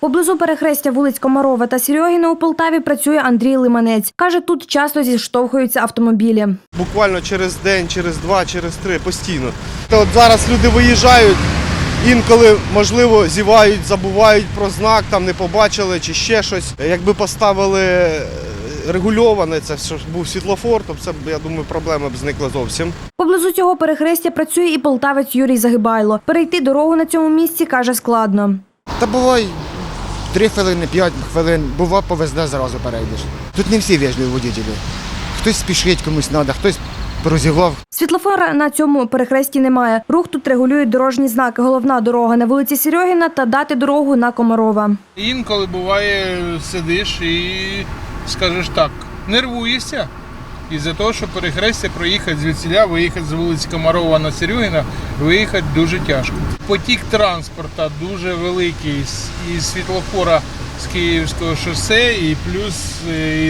Поблизу перехрестя вулиць Комарова та Серьогіна у Полтаві працює Андрій Лиманець. Каже, тут часто зіштовхуються автомобілі. буквально через день, через два, через три постійно. Та от зараз люди виїжджають, інколи, можливо, зівають, забувають про знак, там не побачили чи ще щось. Якби поставили е, регульоване, це що ж був світлофор, то це б, я думаю, проблема б зникла зовсім. Поблизу цього перехрестя працює і полтавець Юрій Загибайло. Перейти дорогу на цьому місці каже складно. Та буває 3 хвилини, п'ять хвилин, бува повезде, зразу перейдеш. Тут не всі вежливі водителі. Хтось спішить, комусь треба, хтось прозігав, Світлофора на цьому перехресті немає. Рух тут регулюють дорожні знаки. Головна дорога на вулиці Серьогіна та дати дорогу на Комарова. Інколи буває, сидиш і скажеш так, нервуєшся. Із-за того, що перехрестя проїхати звідсіля, виїхати з вулиці Комарова на Серюгіна, виїхати дуже тяжко. Потік транспорту дуже великий із світлофора з Київського шосе і плюс е,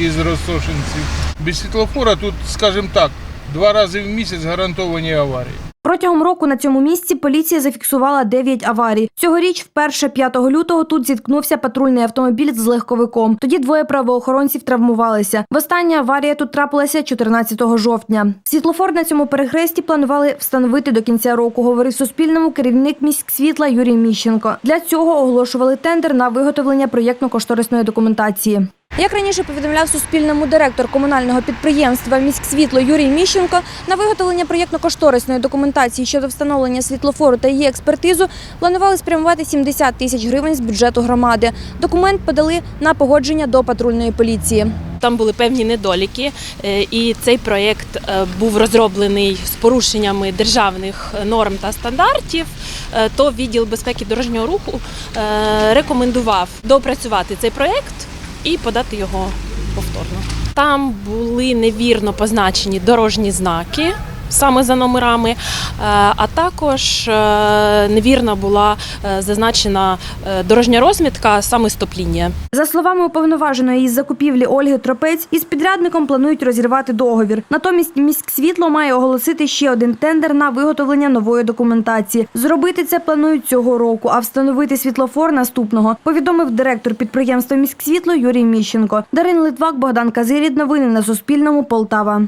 із Росошинців. Без світлофора тут, скажімо так, два рази в місяць гарантовані аварії. Протягом року на цьому місці поліція зафіксувала 9 аварій. Цьогоріч, вперше 5 лютого, тут зіткнувся патрульний автомобіль з легковиком. Тоді двоє правоохоронців травмувалися. Востання аварія тут трапилася 14 жовтня. Світлофор на цьому перехресті планували встановити до кінця року, говорив Суспільному керівник міськсвітла Юрій Міщенко. Для цього оголошували тендер на виготовлення проєктно-кошторисної документації. Як раніше повідомляв Суспільному директор комунального підприємства «Міськсвітло» Юрій Міщенко, на виготовлення проєктно-кошторисної документації щодо встановлення світлофору та її експертизу планували спрямувати 70 тисяч гривень з бюджету громади. Документ подали на погодження до патрульної поліції. Там були певні недоліки, е, і цей проєкт е, був розроблений з порушеннями державних норм та стандартів. Е, То відділ безпеки дорожнього руху е, рекомендував допрацювати цей проєкт і подати його повторно. Там були невірно позначені дорожні знаки. Саме за номерами, е, а також е, невірно була е, зазначена дорожня розмітка, саме стоп-лінія. За словами уповноваженої із закупівлі Ольги Тропець, із підрядником планують розірвати договір. Натомість міськсвітло має оголосити ще один тендер на виготовлення нової документації. Зробити це планують цього року, а встановити світлофор наступного. Повідомив директор підприємства міськсвітло Юрій Міщенко. Дарин Литвак, Богдан Казирід. Новини на Суспільному. Полтава.